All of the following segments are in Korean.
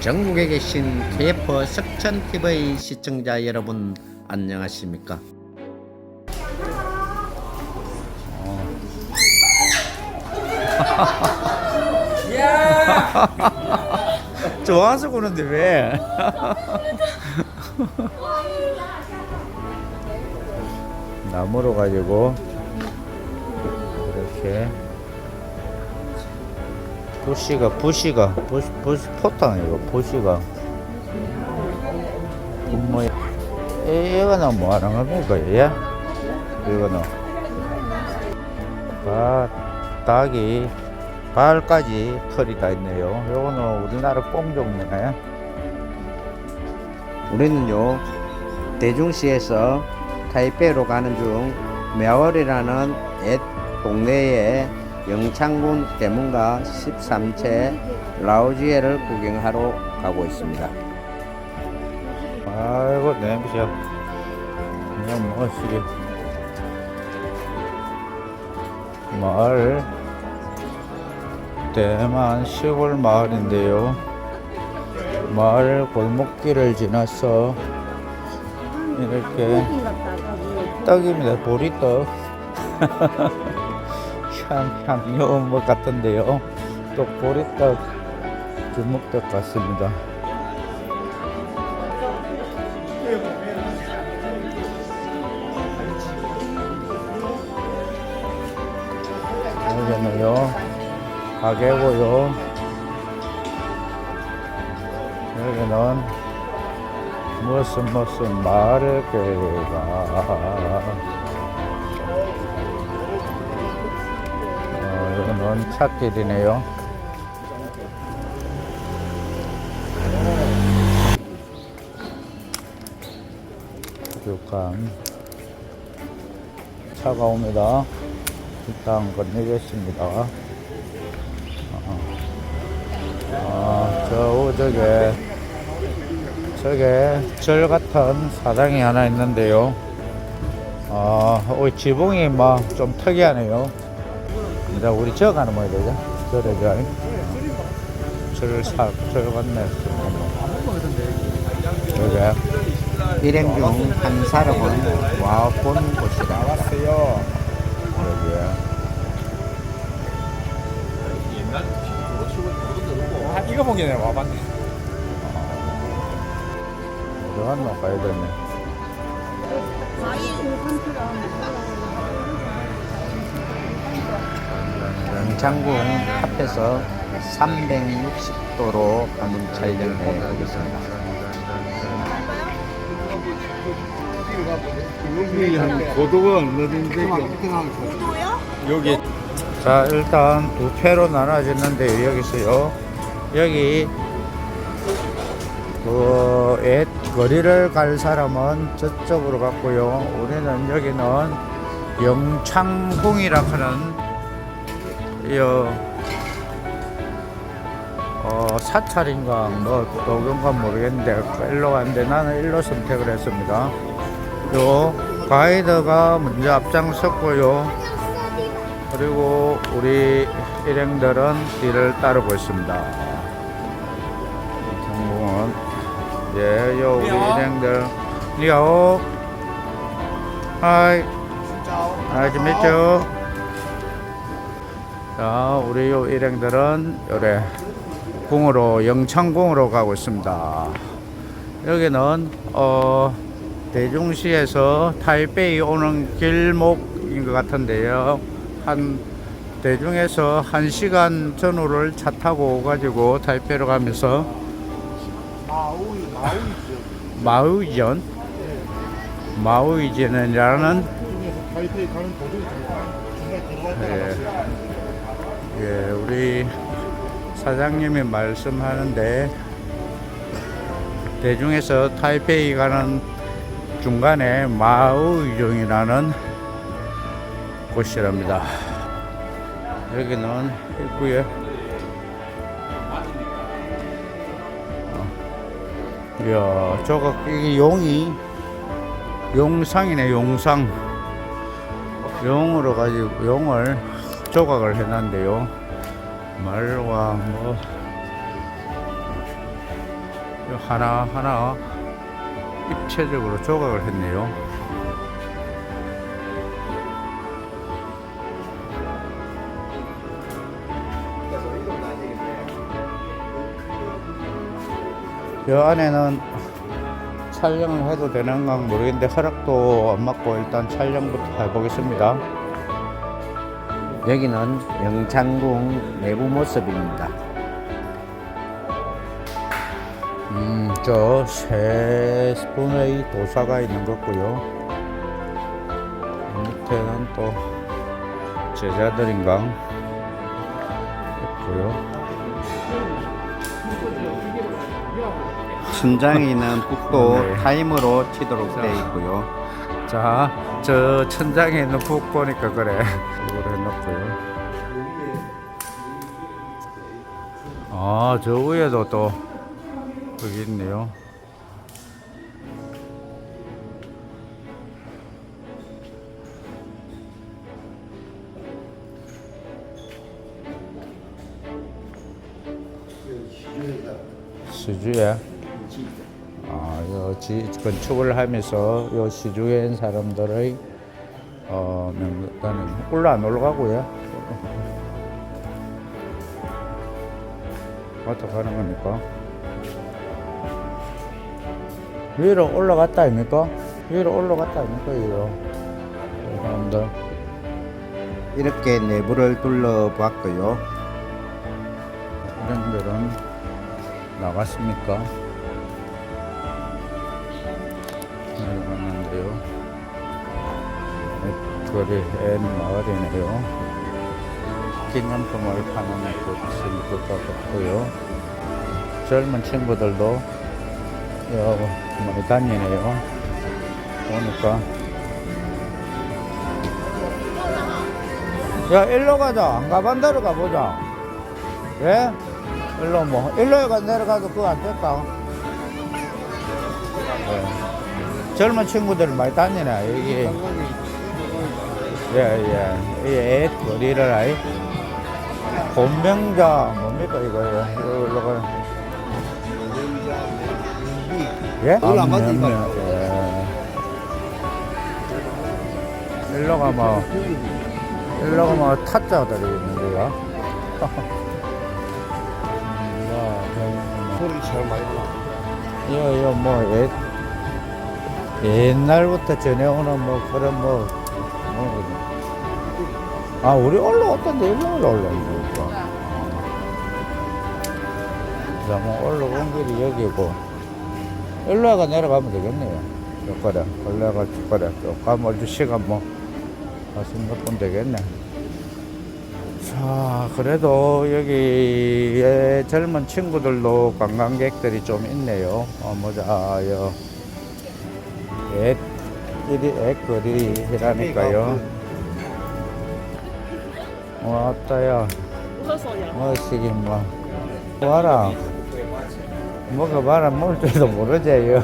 전국에 계신 KF 석천TV 시청자 여러분 안녕하십니까 좋아서 그러는데 왜? 나무로 가지고 이렇게 부시가 부시가 부시, 부시 포탕 이거 부시가. 뭐 이거는 뭐 하는 겁니까 얘? 이거는. 아 닭이 발까지 털이 다 있네요. 요거는 우리나라 꽁종이네. 우리는요 대중시에서 타이페이로 가는 중 매월이라는 옛 동네에 영창군 대문가 13채 라오지에를 구경하러 가고 있습니다. 아이고 냄새 그냥 멋지게 마을 대만 시골 마을인데요. 마을 골목길을 지나서 이렇게 떡입니다. 보리떡. 향, 향려운 것 같은데요. 또 보리떡, 주먹떡 같습니다. 여기는요, 가게고요. 여기는 무슨 무슨 교회가 어, 찻길이네요. 육강 차가 옵니다. 일단 건네겠습니다. 아, 저 저게 저게 절 같은 사당이 하나 있는데요. 아, 어, 지붕이 막 좀 특이하네요. 이제 우리 저 가는 뭐야 되죠? 절에 저절 사, 절 같네. 여기 일행 중 한 사람은 와본 곳이다. 나왔어요. 여기에 아, 이거 보기에는 와봤네. 들어갔나 봐야 되네. 영 창궁 앞에서 360도로 한번 촬영해 보겠습니다. 고도가 얼마인데? 여기 자 일단 두 패로 나눠졌는데 여기서요 여기 그옛 거리를 갈 사람은 저쪽으로 갔고요 우리는 여기는 영창궁이라 하는 여 어, 사찰인가 뭐 도경가 모르겠는데 일로 갔는데 나는 일로 선택을 했습니다. 요 가이드가 먼저 앞장섰고요. 그리고 우리 일행들은 뒤를 따르고 있습니다. 경공은 예, 요 우리 일행들. 니하오 하이 있죠 자 우리 요 일행들은 요래 궁으로 영창궁으로 가고 있습니다. 여기는 어 대중시에서 타이베이 오는 길목인 것 같은데요. 한 대중에서 한 시간 전후를 차 타고 오가지고 타이페이로 가면서 마우이, 마우이죠. 마우이전 마우이전이라는 중간에 예. 예, 우리 사장님이 말씀하는데 대중에서 타이페이 가는 중간에 마우이종이라는 곳이랍니다. 여기는 입구에 어. 이야, 저거 이게 용이 용상이네, 용상. 용으로 가지고 용을 조각을 해놨는데요. 말과 뭐요 하나하나 입체적으로 조각을 했네요. 요 안에는 촬영을 해도 되는 건 모르겠는데 허락도 안 받고 일단 촬영부터 해보겠습니다. 여기는 영창궁 내부 모습입니다. 음, 저세 분의 도사가 있는 것 같고요. 밑에는 또 제자들인가 있고요. 천장에는 북도 네. 타임으로 치도록 되어 있고요. 자, 저 천장에 있는 북 보니까 그래. 해놓고요. 아, 저 위에도 또 여기 있네요. 시주에 아, 요 지, 건축을 하면서 요 시주에 사람들의 어, 명단은 올라 안 올라가고요. 어떻게 하는 겁니까? 위로 올라갔다 아닙니까? 위로 올라갔다 아닙니까? 위로. 이 사람들. 이렇게 내부를 둘러봤고요. 이런 데는 나갔습니까? 거리 앤 마을이네요. 기념품을 파는 곳인 것 같고요. 젊은 친구들도 여 많이 다니네요. 보니까. 야, 일로 가자. 안 가본 데로 가보자. 예? 일로 뭐 일로 가 내려가도 그거 안 됐다. 예. 젊은 친구들 많이 다니네 여기. 예예. 이애 거리를 아이. 본명자 뭡니까 이거요? 가. 예? 올라 안 봤지, 안면면, 이거? 예. 일로 가면 일로 가면 타짜들이 있는데요. 소리 잘 많이 나. 이거 이거 뭐 옛, 옛날부터 전해 오는 뭐 그런 뭐, 뭐 아, 우리 올라왔던데 일로 올라오니까. 자, 뭐 올라온 길이 여기고 일로가 내려가면 되겠네요. 저거래 올라가 저거래 쭉 가면 아주 시간 뭐 한몇 분 되겠네. 자, 그래도 여기에 젊은 친구들도 관광객들이 좀 있네요. 어, 뭐자, 요, 애, 이리 애거리라니까요. 왔다야. 뭐시기 뭐. 와라. 먹어봐라, 먹을 줄도 모르지요.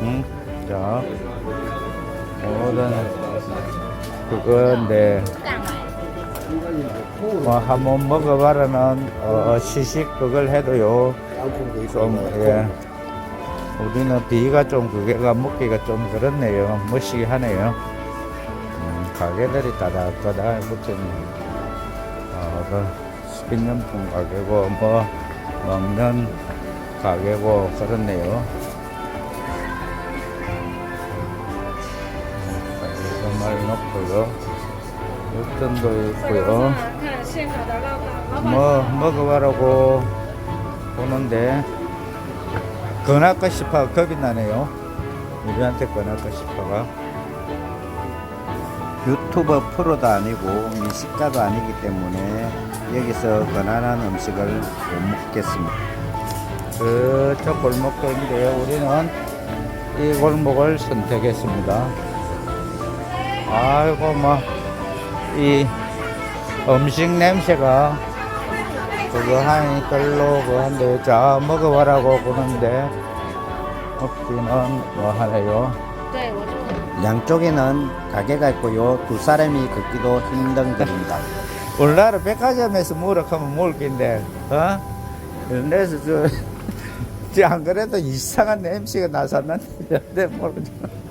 응? 자, 오늘은 그건데. 뭐 한번 먹어봐라는 어, 시식 그걸 해도요 좀 예. 우리는 비가 좀 그게가 먹기가 좀 그렇네요 멋시기 하네요 음, 가게들이 따다다다 붙어있는 어, 그 식료품 가게고 뭐 먹는 가게고 그렇네요. 정말 높고요. 육전도 있고요. 뭐 먹어봐라고 보는데 건할까 싶어 겁이 나네요. 우리한테 건할까 싶어가. 유튜버 프로도 아니고 미식가도 아니기 때문에 여기서 권한한 음식을 못 먹겠습니다. 그쪽 골목길인데 우리는 이 골목을 선택했습니다. 아이고 뭐이 음식 냄새가 그거 하니 끌로 그 한데 자 먹어봐라고 보는데 없기는 뭐 하네요. 양쪽에는 가게가 있고요. 두 사람이 걷기도 힘든 길입니다. 우리나라 백화점에서 뭐라 하면 먹을 건데, 어? 데서 저, 이제 안 그래도 이상한 냄새가 나섰는데 모르죠.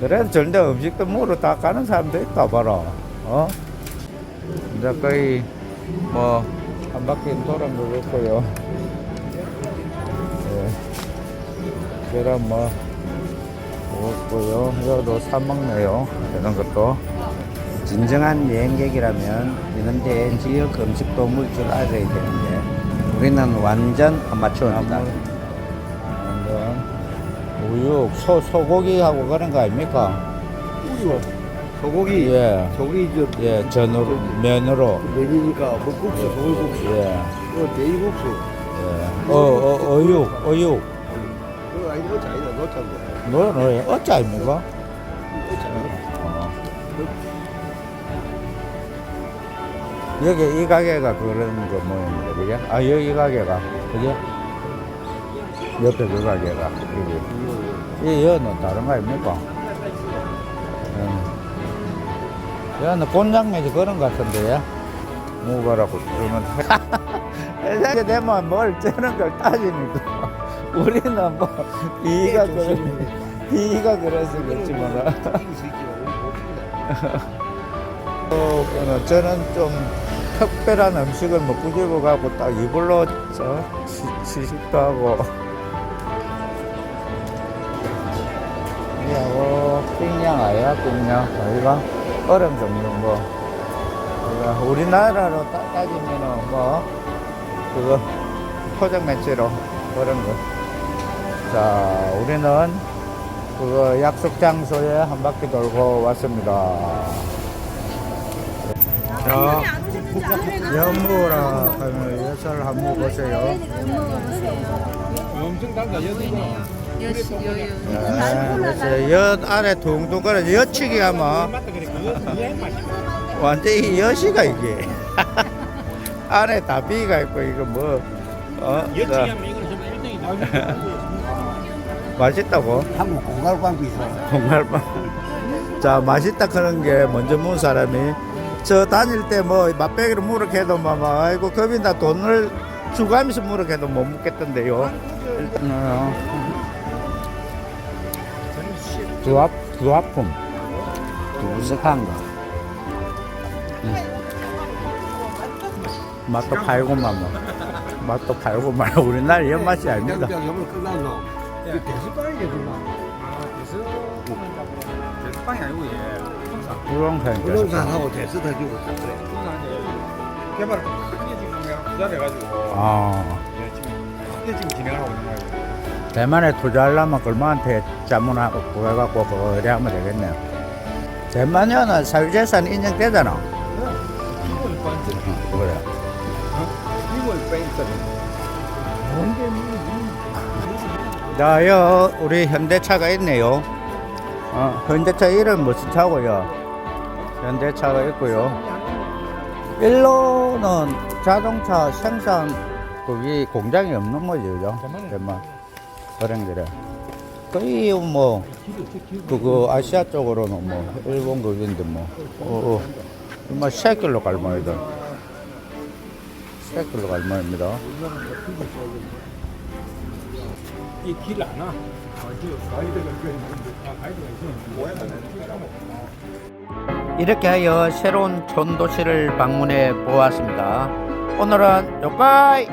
그래도 전대 음식도 물어 다 가는 사람도 있다 봐라. 어? 이제 거의 뭐 한 바퀴 돌은 것 같고요. 계란 뭐 먹었고요. 이거도 사 먹네요. 이런 것도. 진정한 여행객이라면 이런 데 지역 음식도 먹을 줄 알아야 되는데 우리는 완전 아마추어입니다. 완전 우육, 소, 소고기하고 그런 거 아닙니까? 소고기 예. 소고기 저 예, 전으로, 면으로. 내리니까 먹국수 소고기국수 예. 그 돼지국수 예. 어, 어, 어육, 어육. 아니다 놓쳤는데 노래, 노래, 어찌 아닙니까? 어. 여기 이 가게가 그런 거 모양입니다. 그게? 아, 여기 이 가게가. 그게? 옆에 그 가게가. 여기. 이 여는 다른 거 아닙니까? 음. 여는 곤장매지 그런 거 같은데, 요 무거라고 그러면. 이렇게 되면 뭘 저런 걸 따지니까. 우리는 뭐, 이가 그래, 이가 그래서 그렇지만. 어, 그는 저는 좀 특별한 음식을 먹고 싶어 가고 딱 이불로 저 시- 시식도 하고. 이하고 삥냥 아야 삥냥 아이가? 얼음 종류인 거. 그러니까 우리나라로 따, 따지면은 뭐 그거 포장 매치로 그런 거 자 우리는 그거 약속 장소에 한 바퀴 돌고 왔습니다. 자, 연무라 하면 엿을 한번 보세요. 엄청 달다 여기가. 네, 엿 안에 둥둥 거려 엿치기 맛이 완전히 엿이가 이게 안에 다 비가 있고 이거 뭐 어, 여치기 자, 하면 이거는 정말 1등이다 맛있다고? 한국 공갈빵도 있어. 정말만 자 맛있다 그런 게 먼저 문 사람이. 저 다닐 때 뭐 맛배기로 무럭해도 막 아이고 겁이 나 돈을 주가면서 무럭해도 못 먹겠던데요. 일단은 두합 두합품 두석한 거. 맛도 팔고만 뭐. 맛도 팔고만 우리나라 이 맛이 아닙니다. 끝났노 이 대수빵이게 정말 아 대수 대수빵이 아니고 예 우렁팬 부동산하고 대수 더 주고 그래 부동산이 개발을 크게 지금 그냥 투자를 해가지고 아 네, 지금 크게 지금 진행을 하고 있는 거예요 대만에 투자하려면 글마한테 자문하고 구해갖고 그래 하면 되겠네요 대만에는 사유재산 인정되잖아 그래 이걸 뺀다 자, 여 우리 현대차가 있네요. 어, 현대차 이름 무슨 차고요? 현대차가 있고요. 일로는 자동차 생산 그게 공장이 없는 거죠? 대만 그런 그래. 거의 뭐 그거 아시아 쪽으로는 뭐 일본 거기인데 뭐, 어, 어. 뭐 새길로 갈 모이다. 새길로 갈 모입니다. 이길 안 와. 이렇게 하여 새로운 촌도시를 방문해 보았습니다. 오늘은 요까이